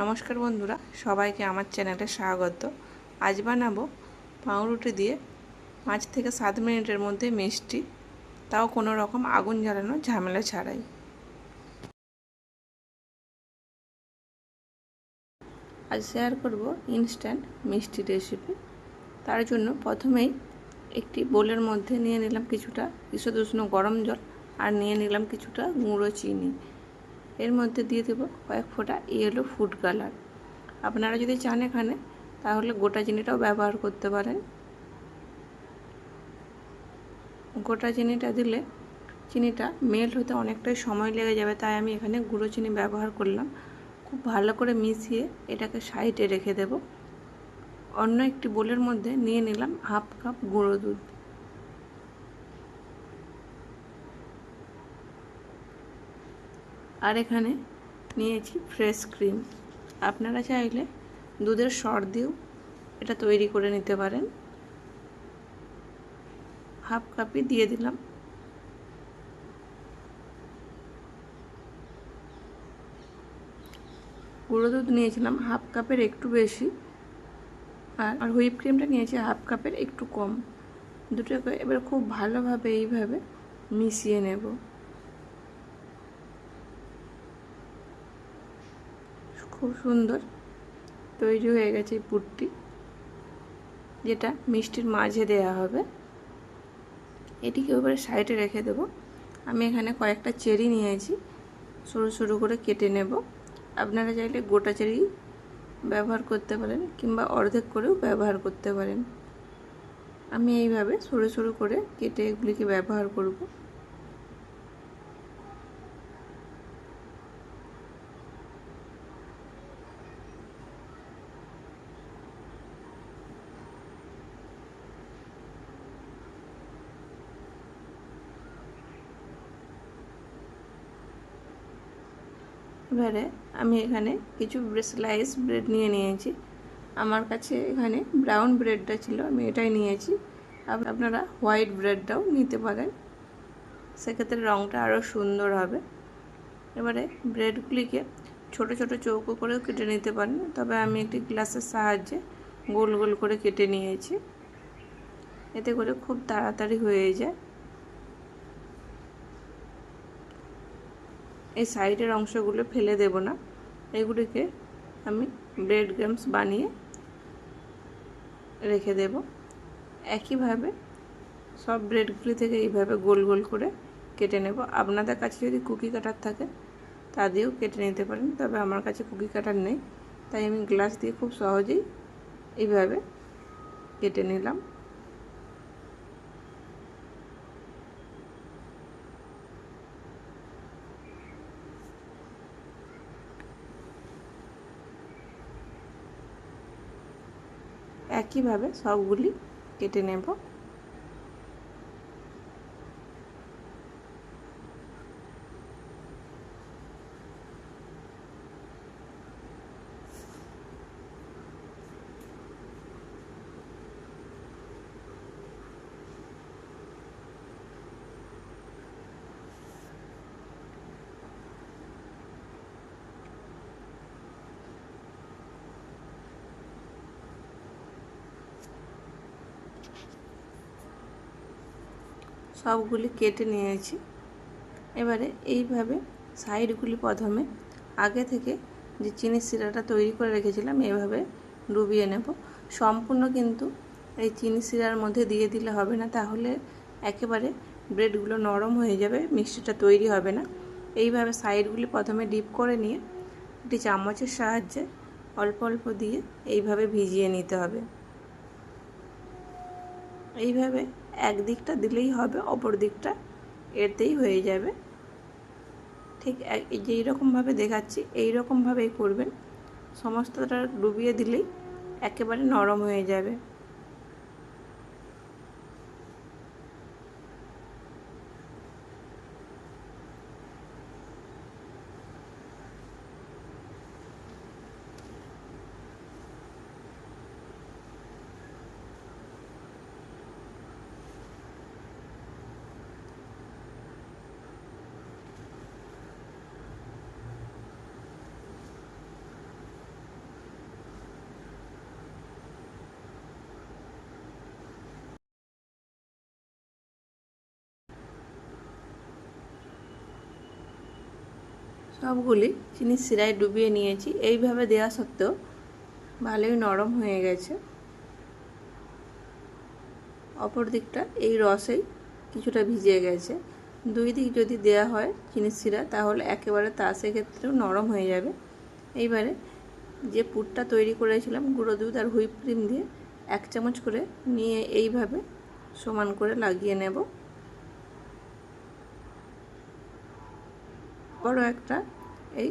নমস্কার বন্ধুরা, সবাইকে আমার চ্যানেলে স্বাগত। আজ বানাবো পাউরুটি দিয়ে পাঁচ থেকে সাত মিনিটের মধ্যে মিষ্টি, তাও কোনো রকম আগুন জ্বালানো ঝামেলা ছাড়াই। আজ শেয়ার করব ইনস্ট্যান্ট মিষ্টি রেসিপি তার জন্য প্রথমেই একটি বোলের মধ্যে নিয়ে নিলাম কিছুটা ঈষদ উষ্ণ গরম জল, আর নিয়ে নিলাম কিছুটা গুঁড়ো চিনি। এর মধ্যে দিয়ে দেবো কয়েক ফোঁটা ইয়েলো ফুড কালার আপনারা যদি চান এখানে, তাহলে গোটা চিনিটাও ব্যবহার করতে পারেন। গোটা চিনিটা দিলে চিনিটা মেল্ট হতে অনেকটাই সময় লেগে যাবে, তাই আমি এখানে গুঁড়ো চিনি ব্যবহার করলাম। খুব ভালো করে মিশিয়ে এটাকে সাইডে রেখে দেব। অন্য একটি বোলের মধ্যে নিয়ে নিলাম হাফ কাপ গুঁড়ো দুধ। আর এখানে নিয়েছি ফ্রেশ ক্রিম। আপনারা চাইলে দুধের সর দিয়েও এটা তৈরি করে নিতে পারেন। হাফ কাপই দিয়ে দিলাম। গুঁড়ো দুধ নিয়েছিলাম, হাফ কাপের একটু বেশি। আর আর হুইপ ক্রিমটা নিয়েছি হাফ কাপের একটু কম। দুটোকে এবার খুব ভালোভাবে এইভাবে মিশিয়ে নেব। খুব সুন্দর। তৈরি হয়ে গেছে এই পুরটি যেটা মিষ্টির মাঝে দেয়া হবে। এটিকে এবারে সাইডে রেখে দেব। আমি এখানে কয়েকটা চেরি নিয়েছি, সরু সরু করে কেটে নেব। আপনারা চাইলে গোটা চেরি ব্যবহার করতে পারেন, কিংবা অর্ধেক করেও ব্যবহার করতে পারেন। আমি এইভাবে সরু সরু করে কেটে এগুলিকে ব্যবহার করব। এবারে আমি এখানে কিছু স্লাইস ব্রেড নিয়ে নিয়েছি। আমার কাছে এখানে ব্রাউন ব্রেডটা ছিল, আমি এটাই নিয়েছি। আপনারা হোয়াইট ব্রেডটাও নিতে পারেন। সেক্ষেত্রে রঙটা আরও সুন্দর হবে। এবারে ব্রেডগুলিকে ছোট ছোট চৌকো করেও কেটে নিতে পারেন। তবে আমি একটি গ্লাসের সাহায্যে গোল গোল করে কেটে নিয়েছি। এতে করে খুব তাড়াতাড়ি হয়ে যায়। এই সাইডের অংশগুলো ফেলে দেব না। এগুলিকে আমি ব্রেড গ্রামস বানিয়ে রেখে দেব। একইভাবে সব ব্রেডগুলি থেকে এইভাবে গোল গোল করে কেটে নেব। আপনাদের কাছে যদি কুকি কাটার থাকে, তা দিয়েও কেটে নিতে পারেন, তবে আমার কাছে কুকি কাটার নেই। তাই আমি গ্লাস দিয়ে খুব সহজেই এইভাবে কেটে নিলাম। একইভাবে সবগুলি কেটে নেব। সবগুলি কেটে নিয়েছি। এবারে এইভাবে সাইডগুলি প্রথমে আগে থেকে যে চিনি শিরাটা তৈরি করে রেখেছিলাম, এভাবে ডুবিয়ে নেব। সম্পূর্ণ কিন্তু এই চিনি শিরার মধ্যে দিয়ে দিলে হবে না, তাহলে একেবারে ব্রেডগুলো নরম হয়ে যাবে মিষ্টিটা তৈরি হবে না। এইভাবে সাইডগুলি প্রথমে ডিপ করে নিয়ে একটি চামচের সাহায্যে অল্প অল্প দিয়ে এইভাবে ভিজিয়ে নিতে হবে। এইভাবে এক দিকটা দিলেই হবে, অপর দিকটা এতেই হয়ে যাবে। ঠিক যেই রকমভাবে দেখাচ্ছি এই রকমভাবেই করবেন। সমস্তটা ডুবিয়ে দিলেই একেবারে নরম হয়ে যাবে। সবগুলি চিনি সিরায় ডুবিয়ে নিয়েছি। এইভাবে দেওয়া সত্ত্বেও ভালোই নরম হয়ে গেছে। অপর দিকটা এই রসেই কিছুটা ভিজে গেছে। দুই দিক যদি দেয়া হয় চিনি সিরা তাহলে একেবারে তা সেক্ষেত্রেও নরম হয়ে যাবে। এইবারে যে পুরটা তৈরি করেছিলাম, গুঁড়ো দুধ আর হুইপ ক্রিম দিয়ে এক চামচ করে নিয়ে এইভাবে সমান করে লাগিয়ে নেব। বড় একটা এই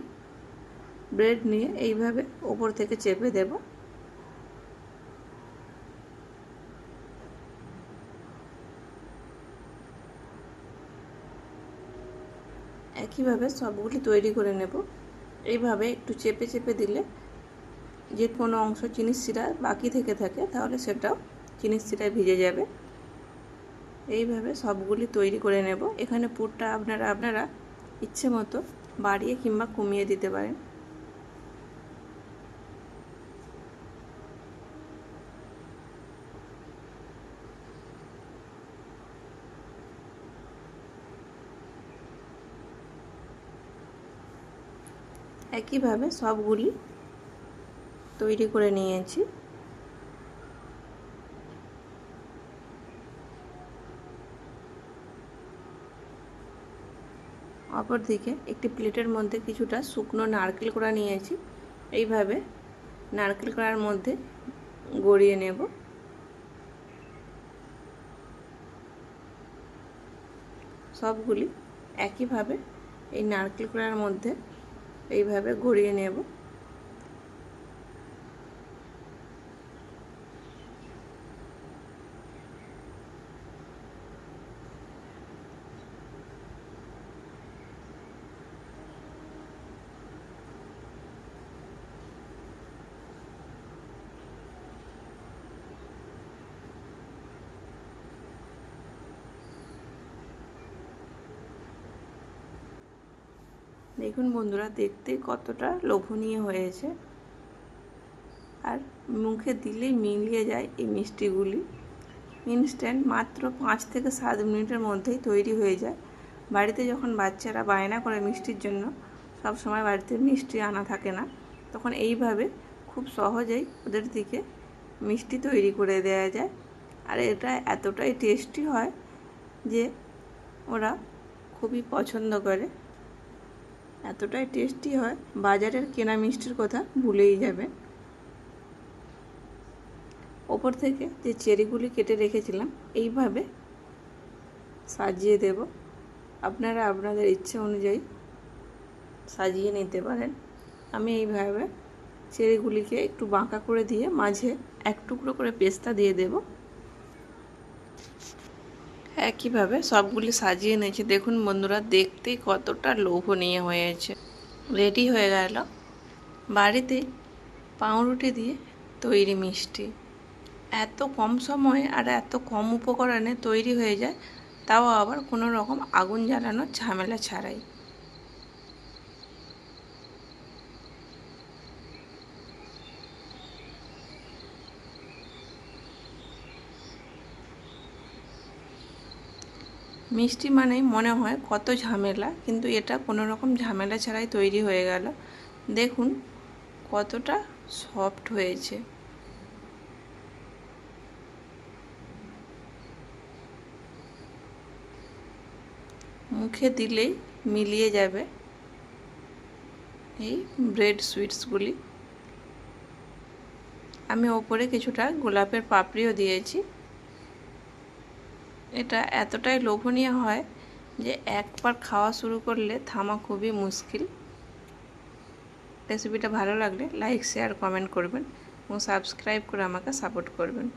ব্রেড নিয়ে এইভাবে ওপর থেকে চেপে দেব। একইভাবে সবগুলি তৈরি করে নেব। এইভাবে একটু চেপে চেপে দিলে যে কোনো অংশ চিনির শিরা বাকি থেকে থাকে, তাহলে সেটাও চিনির শিরায় ভিজে যাবে। এইভাবে সবগুলি তৈরি করে নেব। এখানে পুরটা আপনারা আপনারা ইচ্ছে মতো বাড়িয়ে কিংবা কমিয়ে দিতে পারেন। একইভাবে সবগুলি তৈরি করে নিয়েছি। অপরদিকে একটি প্লেটের মধ্যে কিছুটা শুকনো নারকেল কোড়া নিয়েছি। এইভাবে নারকেল কোড়ার মধ্যে গড়িয়ে নেব। সবগুলি একইভাবে এই নারকেল কোড়ার মধ্যে এইভাবে গড়িয়ে নেব। দেখুন বন্ধুরা, দেখতে কতটা লোভনীয় হয়েছে। আর মুখে দিলেই মিলিয়ে যায় এই মিষ্টিগুলি। ইনস্ট্যান্ট মাত্র পাঁচ থেকে সাত মিনিটের মধ্যেই তৈরি হয়ে যায়। বাড়িতে যখন বাচ্চারা বায়না করে মিষ্টির জন্য, সব সময় বাড়িতে মিষ্টি আনা থাকে না। তখন এইভাবে খুব সহজেই ওদের দিকে মিষ্টি তৈরি করে দেওয়া যায়। আর এটা এতটাই টেস্টি হয় যে ওরা খুবই পছন্দ করে। এতটাই টেস্টি হয়, বাজারের কেনা মিষ্টির কথা ভুলেই যাবে। ওপর থেকে যে চেরিগুলি কেটে রেখেছিলাম, এইভাবে সাজিয়ে দেব। আপনারা আপনাদের ইচ্ছে অনুযায়ী সাজিয়ে নিতে পারেন। আমি এইভাবে চেরিগুলিকে একটু বাঁকা করে দিয়ে মাঝে এক টুকরো করে পেস্তা দিয়ে দেব। একইভাবে সবগুলি সাজিয়ে নিয়েছি। দেখুন বন্ধুরা দেখতেই কতটা লোভনীয় হয়েছে। রেডি হয়ে গেল বাড়িতে পাউরুটি দিয়ে তৈরি মিষ্টি। এত কম সময়ে আর এত কম উপকরণে তৈরি হয়ে যায়, তাও আবার কোনো রকম আগুন জ্বালানোর ঝামেলা ছাড়াই। মিষ্টি মানেই মনে হয় কত ঝামেলা, কিন্তু এটা কোনো রকম ঝামেলা ছাড়াই তৈরি হয়ে গেল। দেখুন কতটা সফট হয়েছে। মুখে দিলেই মিলিয়ে যাবে এই ব্রেড সুইটসগুলি। আমি ওপরে কিছুটা গোলাপের পাপড়িও দিয়েছি। এটা এতটাই লোভনীয় হয় যে একবার খাওয়া শুরু করলে থামা খুবই মুশকিল। রেসিপিটা ভালো লাগলে লাইক শেয়ার কমেন্ট করবেন এবং সাবস্ক্রাইব করে আমাকে সাপোর্ট করবেন।